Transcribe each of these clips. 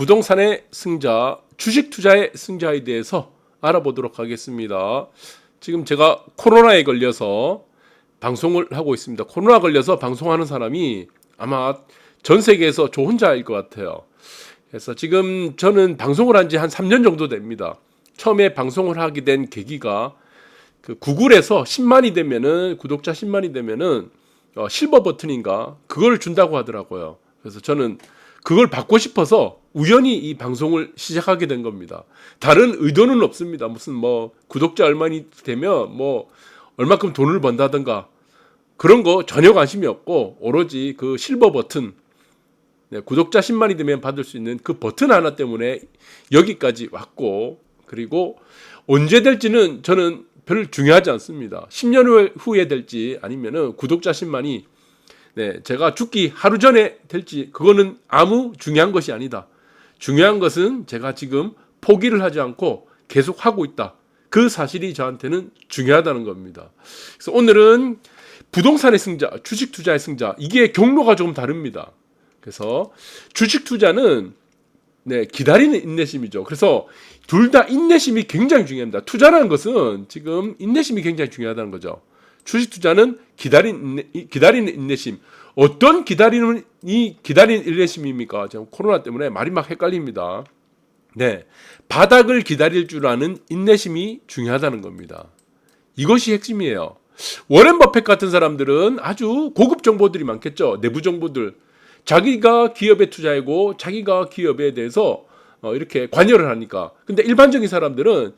부동산의 승자, 주식 투자의 승자에 대해서 알아보도록 하겠습니다. 지금 제가 코로나에 걸려서 방송을 하고 있습니다. 코로나 걸려서 방송하는 사람이 아마 전 세계에서 저 혼자일 것 같아요. 그래서 지금 저는 방송을 한 지 한 3년 정도 됩니다. 처음에 방송을 하게 된 계기가 그 구글에서 10만이 되면은 구독자 10만이 되면은 어, 실버 버튼인가 그걸 준다고 하더라고요. 그래서 저는 그걸 받고 싶어서 우연히 이 방송을 시작하게 된 겁니다. 다른 의도는 없습니다. 무슨 뭐 구독자 얼마니 되면 뭐 얼마큼 돈을 번다든가 그런 거 전혀 관심이 없고 오로지 그 실버 버튼 네, 구독자 10만이 되면 받을 수 있는 그 버튼 하나 때문에 여기까지 왔고 그리고 언제 될지는 저는 별 중요하지 않습니다. 10년 후에- 후에 될지 아니면은 구독자 10만이 네, 제가 죽기 하루 전에 될지 그거는 아무 중요한 것이 아니다. 중요한 것은 제가 지금 포기를 하지 않고 계속 하고 있다. 그 사실이 저한테는 중요하다는 겁니다. 그래서 오늘은 부동산의 승자, 주식 투자의 승자 이게 경로가 조금 다릅니다. 그래서 주식 투자는 네, 기다리는 인내심이죠. 그래서 둘 다 인내심이 굉장히 중요합니다. 투자라는 것은 지금 인내심이 굉장히 중요하다는 거죠. 주식 투자는 이- 기다리는 인내심. 어떤 기다리는 이 기다리는 인내심입니까? 지금 코로나 때문에 말이 막 헷갈립니다. 네. 바닥을 기다릴 줄 아는 인내심이 중요하다는 겁니다. 이것이 핵심이에요. 워렌 버핏 같은 사람들은 아주 고급 정보들이 많겠죠. 내부 정보들. 자기가 기업에 투자하고 자기가 기업에 대해서 어, 이렇게 관여를 하니까. 근데 일반적인 사람들은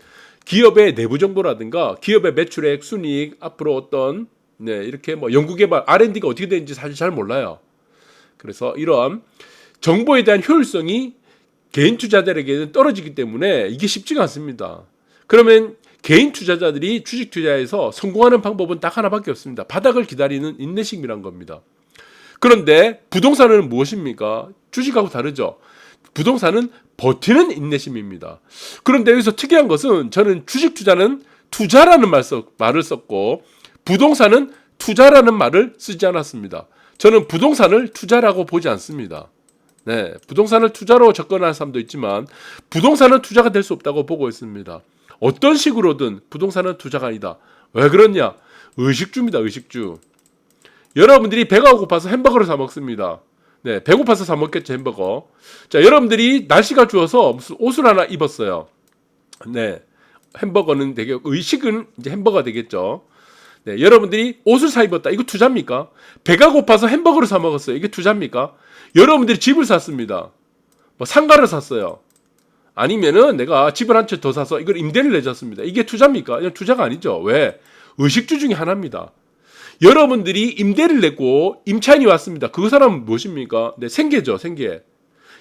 기업의 내부 정보라든가 기업의 매출액, 순이익, 앞으로 어떤 네, 이렇게 뭐 연구개발, R&D가 어떻게 되는지 사실 잘 몰라요. 그래서 이러한 정보에 대한 효율성이 개인 투자자들에게는 떨어지기 때문에 이게 쉽지가 않습니다. 그러면 개인 투자자들이 주식 투자에서 성공하는 방법은 딱 하나밖에 없습니다. 바닥을 기다리는 인내심이란 겁니다. 그런데 부동산은 무엇입니까? 주식하고 다르죠. 부동산은 버티는 인내심입니다. 그런데 여기서 특이한 것은 저는 주식 투자는 투자라는 말 썼, 말을 썼고 부동산은 투자라는 말을 쓰지 않았습니다. 저는 부동산을 투자라고 보지 않습니다. 네, 부동산을 투자로 접근하는 사람도 있지만 부동산은 투자가 될 수 없다고 보고 있습니다. 어떤 식으로든 부동산은 투자가 아니다. 왜 그러냐? 의식주입니다. 의식주. 여러분들이 배가 고파서 햄버거를 사 먹습니다. 네, 배고파서 사 먹겠죠 햄버거. 자, 여러분들이 날씨가 추워서 무슨 옷을 하나 입었어요. 네, 햄버거는 되게 의식은 이제 햄버거 되겠죠. 네, 여러분들이 옷을 사 입었다. 이거 투자입니까? 배가 고파서 햄버거를 사 먹었어요. 이게 투자입니까? 여러분들이 집을 샀습니다. 뭐 상가를 샀어요. 아니면은 내가 집을 한 채 더 사서 이걸 임대를 내줬습니다. 이게 투자입니까? 이건 투자가 아니죠. 왜? 의식주 중에 하나입니다. 여러분들이 임대를 냈고 임차인이 왔습니다. 그 사람은 무엇입니까? 네, 생계죠, 생계.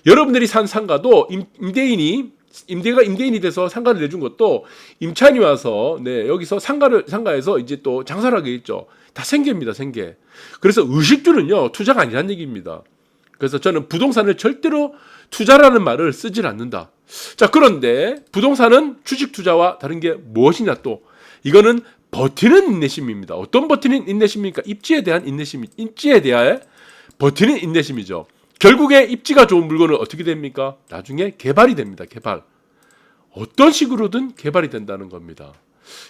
여러분들이 산 상가도 임, 임대인이 임대가 임대인이 돼서 상가를 내준 것도 임차인이 와서 네, 여기서 상가를 상가에서 이제 또 장사를 하게 있죠. 다 생계입니다, 생계. 그래서 의식주는요, 투자가 아니란 얘기입니다. 그래서 저는 부동산을 절대로 투자라는 말을 쓰질 않는다. 자, 그런데 부동산은 주식 투자와 다른 게 무엇이냐 또 이거는 버티는 인내심입니다. 어떤 버티는 인내심입니까? 입지에 대한 인내심, 입지에 대한 버티는 인내심이죠. 결국에 입지가 좋은 물건은 어떻게 됩니까? 나중에 개발이 됩니다. 개발. 어떤 식으로든 개발이 된다는 겁니다.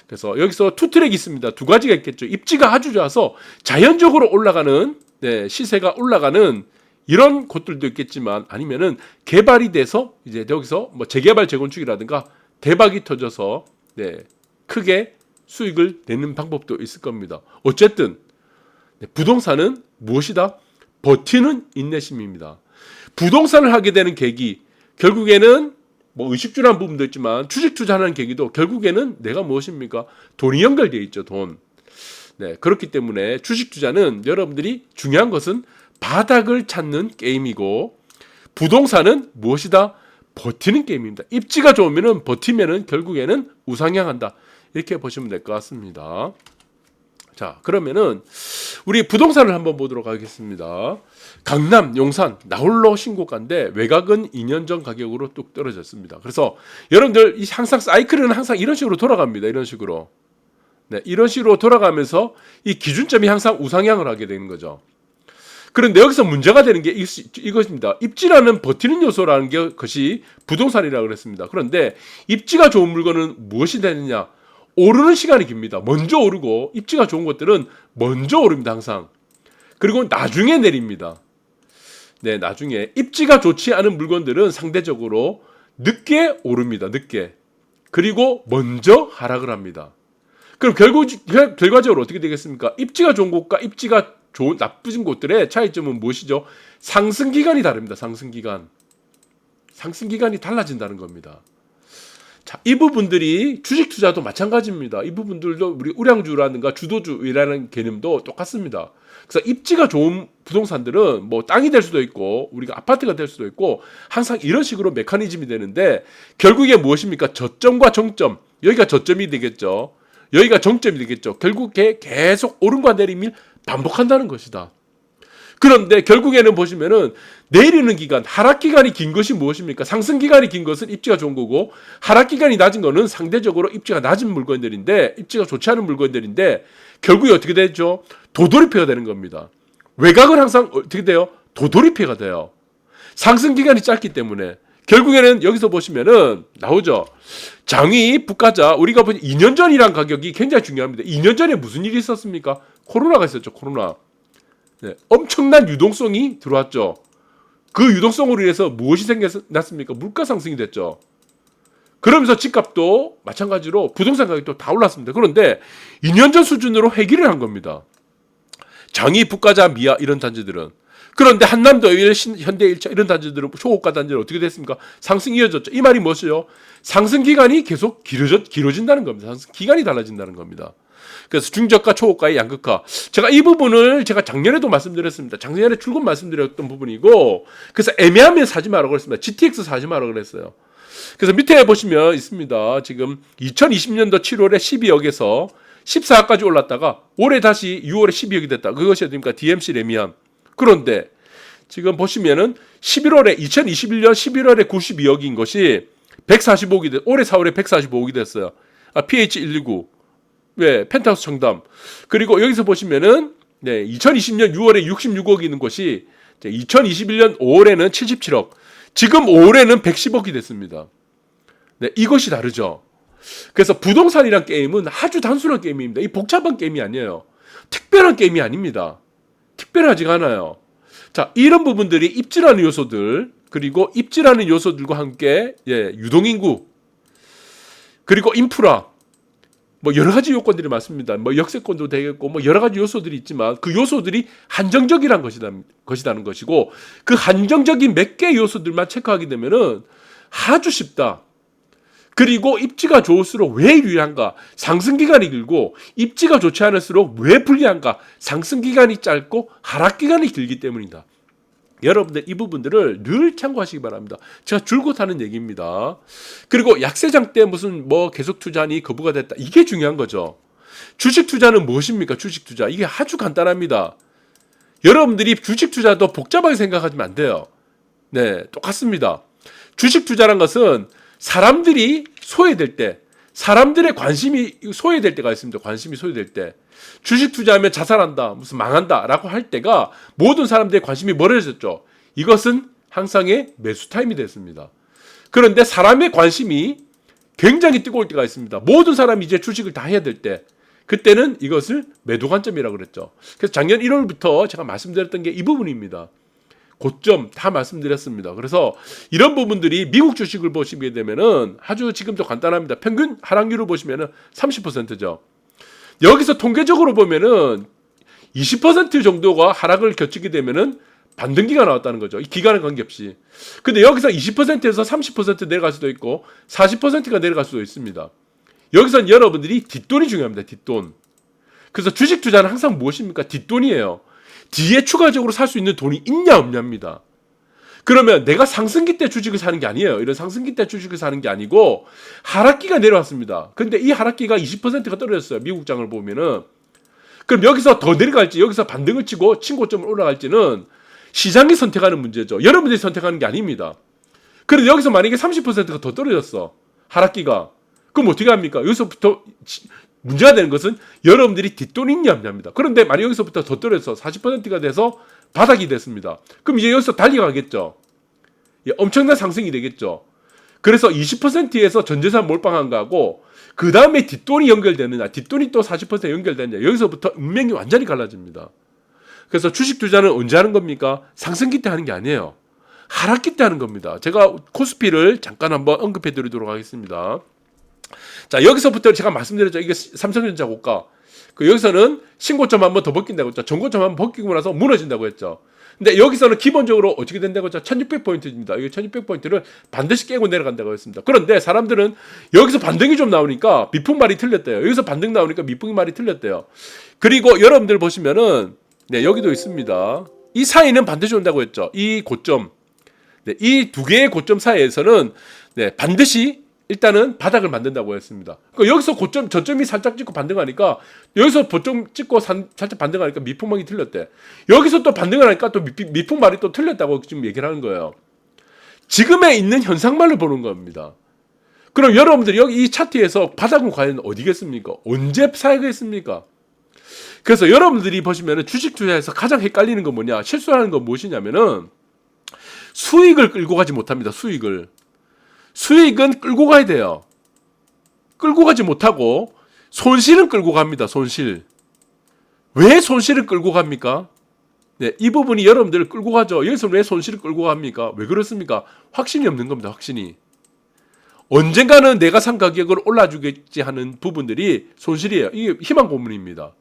그래서 여기서 투 트랙이 있습니다. 두 가지가 있겠죠. 입지가 아주 좋아서 자연적으로 올라가는 네, 시세가 올라가는 이런 곳들도 있겠지만 아니면은 개발이 돼서 이제 여기서 뭐 재개발 재건축이라든가 대박이 터져서 네, 크게 수익을 내는 방법도 있을 겁니다. 어쨌든 네, 부동산은 무엇이다? 버티는 인내심입니다. 부동산을 하게 되는 계기 결국에는 뭐 의식주라는 부분도 있지만 주식 투자하는 계기도 결국에는 내가 무엇입니까? 돈이 연결되어 있죠, 돈. 네, 그렇기 때문에 주식 투자는 여러분들이 중요한 것은 바닥을 찾는 게임이고 부동산은 무엇이다? 버티는 게임입니다. 입지가 좋으면은 버티면은 결국에는 우상향한다. 이렇게 보시면 될 것 같습니다. 자, 그러면은 우리 부동산을 한번 보도록 하겠습니다. 강남, 용산, 나홀로 신고가인데 외곽은 2년 전 가격으로 뚝 떨어졌습니다. 그래서 여러분들 이 항상 사이클은 항상 이런 식으로 돌아갑니다. 이런 식으로. 네, 이런 식으로 돌아가면서 이 기준점이 항상 우상향을 하게 되는 거죠. 그런데 여기서 문제가 되는 게 이- 이것입니다. 입지라는 버티는 요소라는 게 것이 부동산이라고 그랬습니다. 그런데 입지가 좋은 물건은 무엇이 되느냐? 오르는 시간이 깁니다. 먼저 오르고 입지가 좋은 것들은 먼저 오릅니다. 항상. 그리고 나중에 내립니다. 네, 나중에 입지가 좋지 않은 물건들은 상대적으로 늦게 오릅니다. 늦게. 그리고 먼저 하락을 합니다. 그럼 결국 결- 결과적으로 어떻게 되겠습니까? 입지가 좋은 곳과 입지가 좋은 나쁘진 곳들의 차이점은 무엇이죠? 상승 기간이 다릅니다. 상승 기간. 상승 기간이 달라진다는 겁니다. 자, 이 부분들이 주식 투자도 마찬가지입니다. 이 부분들도 우리 우량주라든가 주도주라는 개념도 똑같습니다. 그래서 입지가 좋은 부동산들은 뭐 땅이 될 수도 있고 우리가 아파트가 될 수도 있고 항상 이런 식으로 메커니즘이 되는데 결국에 무엇입니까? 저점과 정점. 여기가 저점이 되겠죠. 여기가 정점이 되겠죠. 결국에 계속 오름과 내림을 반복한다는 것이다. 그런데 결국에는 보시면은 내리는 기간, 하락 기간이 긴 것이 무엇입니까? 상승 기간이 긴 것은 입지가 좋은 거고 하락 기간이 낮은 거는 상대적으로 입지가 낮은 물건들인데 입지가 좋지 않은 물건들인데 결국에 어떻게 되죠? 도돌이표가 되는 겁니다. 외곽은 항상 어떻게 돼요? 도돌이표가 돼요. 상승 기간이 짧기 때문에 결국에는 여기서 보시면은 나오죠. 장위 북가자 우리가 본 2년 전이란 가격이 굉장히 중요합니다. 2년 전에 무슨 일이 있었습니까? 코로나가 있었죠. 코로나. 네, 엄청난 유동성이 들어왔죠. 그 유동성으로 인해서 무엇이 생겼습니까? 물가 상승이 됐죠. 그러면서 집값도 마찬가지로 부동산 가격도 다 올랐습니다. 그런데 2년 전 수준으로 회귀를 한 겁니다. 장이, 북가자, 미아 이런 단지들은 그런데 한남도일, 현대 일차 이런 단지들은 초고가 단지는 어떻게 됐습니까? 상승 이어졌죠. 이 말이 무엇이요? 상승 기간이 계속 길어져, 길어진다는 겁니다. 상승 기간이 달라진다는 겁니다. 그래서 중저가, 초고가의 양극화. 제가 이 부분을 제가 작년에도 말씀드렸습니다. 작년에 출근 말씀드렸던 부분이고, 그래서 애매하면 사지 말라고 그랬습니다. GTX 사지 말라고 그랬어요. 그래서 밑에 보시면 있습니다. 지금 2020년도 7월에 12억에서 14억까지 올랐다가 올해 다시 6월에 12억이 됐다. 그것이 어딥니까? DMC 레미안. 그런데 지금 보시면은 11월에 2021년 11월에 92억인 것이 145억이 됐, 올해 4월에 145억이 됐어요. 아, PH119. 왜? 펜타우스 청담. 그리고 여기서 보시면은 네, 2020년 6월에 66억이 있는 이제 2021년 5월에는 77억. 지금 올해는 110억이 됐습니다. 네, 이것이 다르죠. 그래서 부동산이란 게임은 아주 단순한 게임입니다. 이 복잡한 게임이 아니에요. 특별한 게임이 아닙니다. 특별하지가 않아요. 자, 이런 부분들이 입지라는 요소들, 그리고 입지라는 요소들과 함께, 예, 유동인구, 그리고 인프라, 뭐 여러 가지 요건들이 많습니다. 뭐 역세권도 되겠고, 뭐 여러 가지 요소들이 있지만 그 요소들이 한정적이란 것이다, 것이라는 것이고, 그 한정적인 몇 개 요소들만 체크하게 되면은 아주 쉽다. 그리고 입지가 좋을수록 왜 유리한가? 상승 기간이 길고 입지가 좋지 않을수록 왜 불리한가? 상승 기간이 짧고 하락 기간이 길기 때문이다. 여러분들 이 부분들을 늘 참고하시기 바랍니다. 제가 줄곧 하는 얘기입니다. 그리고 약세장 때 무슨 뭐 계속 투자니 거부가 됐다. 이게 중요한 거죠. 주식 투자는 무엇입니까? 주식 투자. 이게 아주 간단합니다. 여러분들이 주식 투자도 복잡하게 생각하시면 안 돼요. 네, 똑같습니다. 주식 투자란 것은 사람들이 소외될 때, 사람들의 관심이 소외될 때가 있습니다. 관심이 소외될 때. 주식 투자하면 자살한다, 무슨 망한다 라고 할 때가 모든 사람들의 관심이 멀어졌죠. 이것은 항상의 매수 타임이 됐습니다. 그런데 사람의 관심이 굉장히 뜨거울 때가 있습니다. 모든 사람이 이제 주식을 다 해야 될 때, 그때는 이것을 매도 관점이라고 그랬죠. 그래서 작년 1월부터 제가 말씀드렸던 게 이 부분입니다. 고점 다 말씀드렸습니다. 그래서 이런 부분들이 미국 주식을 보시게 되면은 아주 지금도 간단합니다. 평균 하락률을 보시면은 30%죠. 여기서 통계적으로 보면은 20% 정도가 하락을 겹치게 되면은 반등기가 나왔다는 거죠. 이 기간에 관계없이. 근데 여기서 20%에서 30% 내려갈 수도 있고 40%가 내려갈 수도 있습니다. 여기선 여러분들이 뒷돈이 중요합니다. 뒷돈. 그래서 주식 투자는 항상 무엇입니까? 뒷돈이에요. 뒤에 추가적으로 살 수 있는 돈이 있냐 없냐입니다. 그러면 내가 상승기 때 주식을 사는 게 아니에요. 이런 상승기 때 주식을 사는 게 아니고 하락기가 내려왔습니다. 근데 이 하락기가 20%가 떨어졌어요. 미국장을 보면은. 그럼 여기서 더 내려갈지 여기서 반등을 치고 친고점을 올라갈지는 시장이 선택하는 문제죠. 여러분들이 선택하는 게 아닙니다. 그런데 여기서 만약에 30%가 더 떨어졌어. 하락기가. 그럼 어떻게 합니까? 여기서부터 문제가 되는 것은 여러분들이 뒷돈이 있냐 없냐입니다. 그런데 만약 여기서부터 더 떨어져서 40%가 돼서 바닥이 됐습니다. 그럼 이제 여기서 달려가겠죠. 예, 엄청난 상승이 되겠죠. 그래서 20%에서 전재산 몰빵한 거하고 그 다음에 뒷돈이 연결되느냐, 뒷돈이 또 40% 연결되느냐, 여기서부터 운명이 완전히 갈라집니다. 그래서 주식 투자는 언제 하는 겁니까? 상승기 때 하는 게 아니에요. 하락기 때 하는 겁니다. 제가 코스피를 잠깐 한번 언급해 드리도록 하겠습니다. 자, 여기서부터 제가 말씀드렸죠. 이게 삼성전자 고가. 그 여기서는 신고점 한번 더 벗긴다고 했죠. 전고점 한번 벗기고 나서 무너진다고 했죠. 근데 여기서는 기본적으로 어떻게 된다고 했죠? 1600포인트입니다. 이 1600포인트를 반드시 깨고 내려간다고 했습니다. 그런데 사람들은 여기서 반등이 좀 나오니까 미풍 말이 틀렸대요. 여기서 반등 나오니까 미풍이 말이 틀렸대요. 그리고 여러분들 보시면은 네, 여기도 있습니다. 이 사이는 반드시 온다고 했죠. 이 고점. 네, 이 두 개의 고점 사이에서는 네, 반드시 일단은 바닥을 만든다고 했습니다. 그러니까 여기서 고점 저점이 살짝 찍고 반등하니까 여기서 고점 찍고 산, 살짝 반등하니까 미풍망이 틀렸대. 여기서 또 반등을 하니까 또 미, 미풍 말이 또 틀렸다고 지금 얘기를 하는 거예요. 지금에 있는 현상만을 보는 겁니다. 그럼 여러분들이 여기 이 차트에서 바닥은 과연 어디겠습니까? 언제 사야겠습니까? 그래서 여러분들이 보시면은 주식 투자에서 가장 헷갈리는 건 뭐냐? 실수하는 건 무엇이냐면은 수익을 끌고 가지 못합니다. 수익을. 수익은 끌고 가야 돼요. 끌고 가지 못하고 손실은 끌고 갑니다. 손실. 왜 손실을 끌고 갑니까? 네, 이 부분이 여러분들을 끌고 가죠. 여기서 왜 손실을 끌고 갑니까? 왜 그렇습니까? 확신이 없는 겁니다. 확신이. 언젠가는 내가 산 가격을 올라주겠지 하는 부분들이 손실이에요. 이게 희망 고문입니다.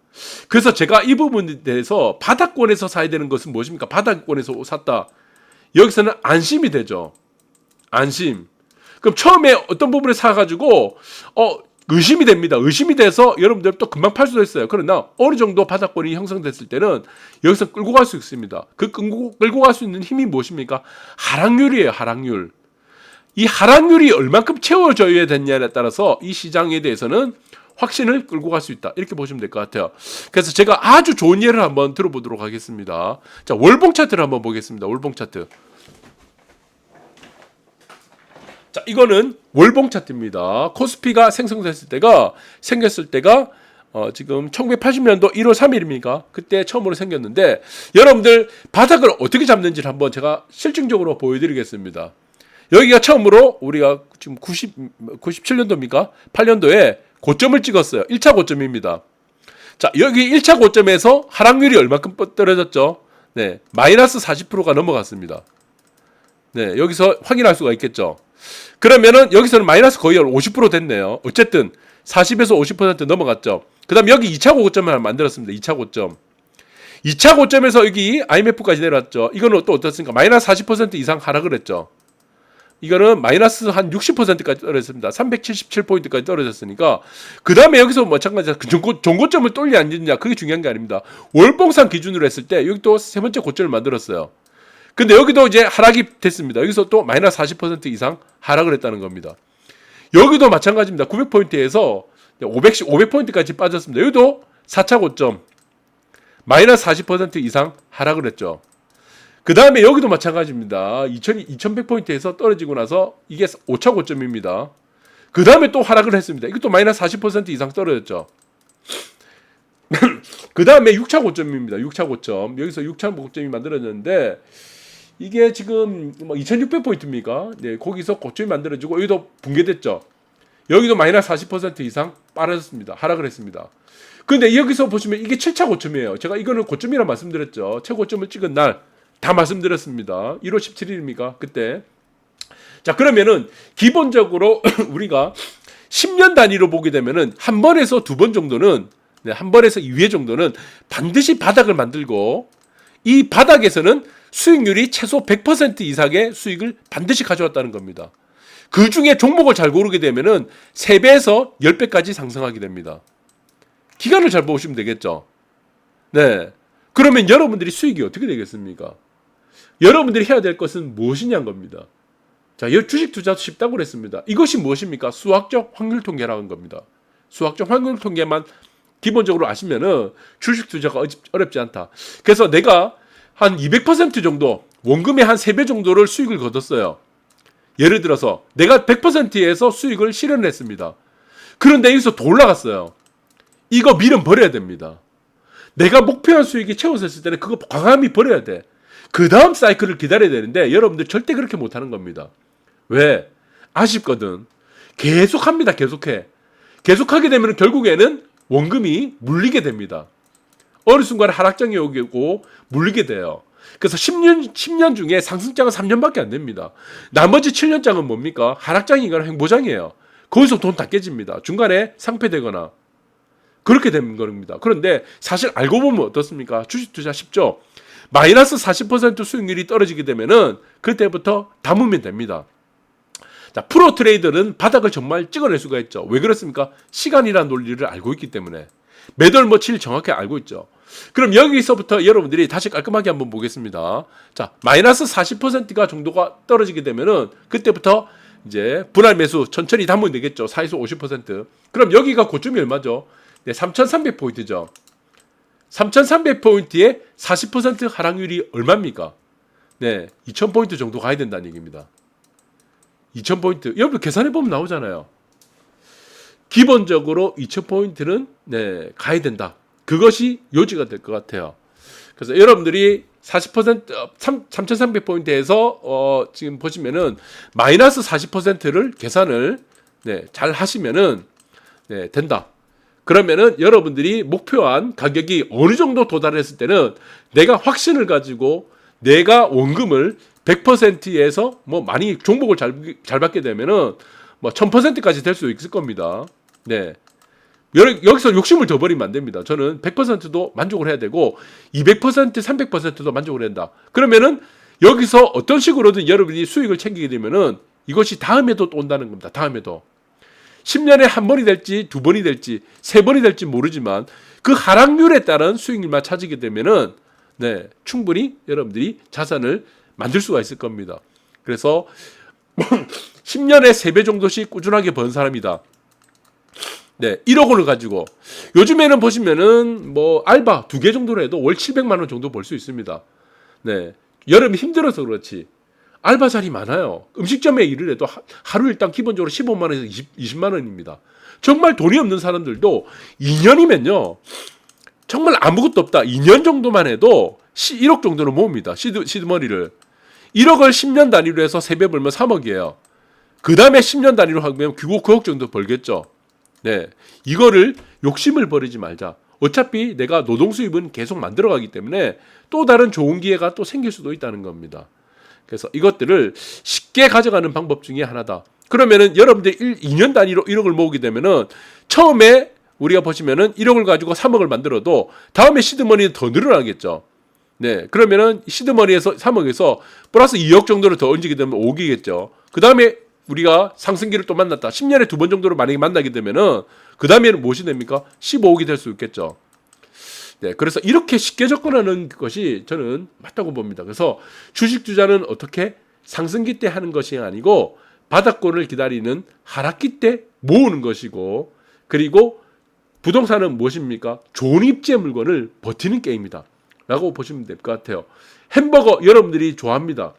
그래서 제가 이 부분에 대해서 바닥권에서 사야 되는 것은 무엇입니까? 바닥권에서 샀다. 여기서는 안심이 되죠. 안심. 그럼 처음에 어떤 부분을 사가지고 어 의심이 됩니다. 의심이 돼서 여러분들 또 금방 팔 수도 있어요. 그러나 어느 정도 바닥권이 형성됐을 때는 여기서 끌고 갈 수 있습니다. 그 끌고, 끌고 갈 수 있는 힘이 무엇입니까? 하락률이에요. 하락률. 이 하락률이 얼만큼 채워져야 되냐에 따라서 이 시장에 대해서는 확신을 끌고 갈 수 있다. 이렇게 보시면 될 것 같아요. 그래서 제가 아주 좋은 예를 한번 들어보도록 하겠습니다. 자, 월봉 차트를 한번 보겠습니다. 월봉 차트. 자, 이거는 월봉 차트입니다. 코스피가 생성됐을 때가 생겼을 때가 어, 지금 1980년도 1월 3일입니까? 그때 처음으로 생겼는데 여러분들 바닥을 어떻게 잡는지를 한번 제가 실증적으로 보여드리겠습니다. 여기가 처음으로 우리가 지금 90 97년도입니까? 8년도에 고점을 찍었어요. 1차 고점입니다. 자, 여기 1차 고점에서 하락률이 얼마큼 떨어졌죠? 네, 마이너스 40%가 넘어갔습니다. 네, 여기서 확인할 수가 있겠죠. 그러면은 여기서는 마이너스 거의 50% 됐네요. 어쨌든 40에서 50% 넘어갔죠. 그 다음 여기 2차 고점을 만들었습니다. 2차 고점. 2차 고점에서 여기 IMF까지 내려왔죠. 이거는 또 어떻습니까? 마이너스 40% 이상 하락을 했죠. 이거는 마이너스 한 60%까지 떨어졌습니다. 377포인트까지 떨어졌으니까 그 다음에 여기서 마찬가지로 그 종고, 종고점을 뚫리 앉느냐 그게 중요한 게 아닙니다. 월봉상 기준으로 했을 때 여기 또 세 번째 고점을 만들었어요. 근데 여기도 이제 하락이 됐습니다. 여기서 또 마이너스 40% 이상 하락을 했다는 겁니다. 여기도 마찬가지입니다. 900포인트에서 500, 500포인트까지 빠졌습니다. 여기도 4차 고점 마이너스 40% 이상 하락을 했죠. 그 다음에 여기도 마찬가지입니다. 2000, 2100포인트에서 떨어지고 나서 이게 5차 고점입니다. 그 다음에 또 하락을 했습니다. 이것도 마이너스 40% 이상 떨어졌죠. 그 다음에 6차 고점입니다. 6차 고점. 여기서 6차 고점이 만들어졌는데 이게 지금 뭐 2600포인트입니까? 네, 거기서 고점이 만들어지고 여기도 붕괴됐죠. 여기도 마이너스 40% 이상 빠졌습니다. 하락을 했습니다. 근데 여기서 보시면 이게 7차 고점이에요. 제가 이거는 고점이라 말씀드렸죠. 최고점을 찍은 날 다 말씀드렸습니다. 1월 17일입니까? 그때. 자, 그러면은 기본적으로 우리가 10년 단위로 보게 되면은 한 번에서 두 번 정도는 네, 한 번에서 2회 정도는 반드시 바닥을 만들고 이 바닥에서는 수익률이 최소 100% 이상의 수익을 반드시 가져왔다는 겁니다. 그 중에 종목을 잘 고르게 되면은 3배에서 10배까지 상승하게 됩니다. 기간을 잘 보시면 되겠죠. 네. 그러면 여러분들이 수익이 어떻게 되겠습니까? 여러분들이 해야 될 것은 무엇이냐는 겁니다. 자, 이 주식 투자도 쉽다고 그랬습니다. 이것이 무엇입니까? 수학적 확률 통계라는 겁니다. 수학적 확률 통계만 기본적으로 아시면은 주식 투자가 어렵지 않다. 그래서 내가 한 200% 정도 원금의 한 3배 정도를 수익을 거뒀어요. 예를 들어서 내가 100%에서 수익을 실현했습니다. 그런데 여기서 더 올라갔어요. 이거 밀은 버려야 됩니다. 내가 목표한 수익이 채워졌을 때는 그거 과감히 버려야 돼. 그 다음 사이클을 기다려야 되는데 여러분들 절대 그렇게 못하는 겁니다. 왜? 아쉽거든. 계속 합니다. 계속해. 계속하게 되면 결국에는 원금이 물리게 됩니다. 어느 순간에 하락장이 오고 물리게 돼요. 그래서 10년, 10년 중에 상승장은 3년밖에 안 됩니다. 나머지 7년장은 뭡니까? 하락장이거나 행보장이에요. 거기서 돈 다 깨집니다. 중간에 상패되거나. 그렇게 되는 겁니다. 그런데 사실 알고 보면 어떻습니까? 주식 투자 쉽죠? 마이너스 40% 수익률이 떨어지게 되면은 그때부터 담으면 됩니다. 자, 프로 트레이더는 바닥을 정말 찍어낼 수가 있죠. 왜 그렇습니까? 시간이라는 논리를 알고 있기 때문에. 매달 며칠 정확히 알고 있죠. 그럼 여기서부터 여러분들이 다시 깔끔하게 한번 보겠습니다. 자, 마이너스 40%가 정도가 떨어지게 되면은 그때부터 이제 분할 매수 천천히 담으면 되겠죠. 4에서 50%. 그럼 여기가 고점이 얼마죠? 네, 3,300포인트죠. 3,300포인트에 40% 하락률이 얼마입니까? 네, 2,000포인트 정도 가야 된다는 얘기입니다. 2,000포인트. 여러분 계산해 보면 나오잖아요. 기본적으로 2,000포인트는 네, 가야 된다. 그것이 요지가 될 것 같아요. 그래서 여러분들이 40% 어, 3, 3,300포인트에서 어, 지금 보시면은 마이너스 40%를 계산을 네, 잘 하시면은 네, 된다. 그러면은 여러분들이 목표한 가격이 어느 정도 도달했을 때는 내가 확신을 가지고 내가 원금을 100%에서 뭐 많이 종목을 잘, 잘 받게 되면은 뭐 1000%까지 될 수 있을 겁니다. 네. 여- 여기서 욕심을 더 버리면 안 됩니다. 저는 100%도 만족을 해야 되고 200%, 300%도 만족을 된다. 그러면은 여기서 어떤 식으로든 여러분이 수익을 챙기게 되면은 이것이 다음에도 또 온다는 겁니다. 다음에도. 10년에 한 번이 될지 두 번이 될지 세 번이 될지 모르지만 그 하락률에 따른 수익률만 찾게 되면은 네, 충분히 여러분들이 자산을 만들 수가 있을 겁니다. 그래서 10년에 3배 정도씩 꾸준하게 번 사람이다. 네, 1억 원을 가지고 요즘에는 보시면은 뭐 알바 두 개 정도로 해도 월 700만 원 정도 벌 수 있습니다. 네. 여름이 힘들어서 그렇지. 알바 자리 많아요. 음식점에 일을 해도 하- 하루 일당 기본적으로 15만 원에서 20, 20 만 원입니다. 정말 돈이 없는 사람들도 2년이면요. 정말 아무것도 없다. 2년 정도만 해도 시, 1억 정도는 모읍니다. 시드, 시드머니를. 1억을 10년 단위로 해서 3배 벌면 3억이에요. 그 다음에 10년 단위로 하면 규고 9억 정도 벌겠죠. 네. 이거를 욕심을 버리지 말자. 어차피 내가 노동 수입은 계속 만들어 가기 때문에 또 다른 좋은 기회가 또 생길 수도 있다는 겁니다. 그래서 이것들을 쉽게 가져가는 방법 중에 하나다. 그러면은 여러분들 1, 2년 단위로 1억을 모으게 되면은 처음에 우리가 보시면은 1억을 가지고 3억을 만들어도 다음에 시드머니는 더 늘어나겠죠. 네. 그러면은 시드머니에서 3억에서 플러스 2억 정도를 더 얹게 되면 5억이겠죠. 그 다음에 우리가 상승기를 또 만났다. 10년에 두 번 정도로 만약에 만나게 되면은 그 다음에는 무엇이 됩니까? 15억이 될 수 있겠죠. 네, 그래서 이렇게 쉽게 접근하는 것이 저는 맞다고 봅니다. 그래서 주식 투자는 어떻게 상승기 때 하는 것이 아니고 바닥권을 기다리는 하락기 때 모으는 것이고 그리고 부동산은 무엇입니까? 좋은 입지의 물건을 버티는 게임이다. 라고 보시면 될 것 같아요. 햄버거 여러분들이 좋아합니다.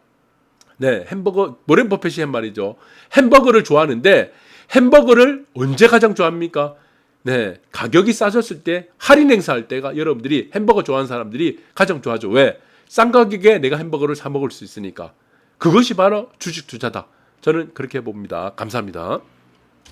네, 햄버거 모렌 버핏이 한 말이죠. 햄버거를 좋아하는데 햄버거를 언제 가장 좋아합니까? 네, 가격이 싸졌을 때 할인 행사할 때가 여러분들이 햄버거 좋아하는 사람들이 가장 좋아하죠. 왜? 싼 가격에 내가 햄버거를 사 먹을 수 있으니까. 그것이 바로 주식 투자다. 저는 그렇게 봅니다. 감사합니다.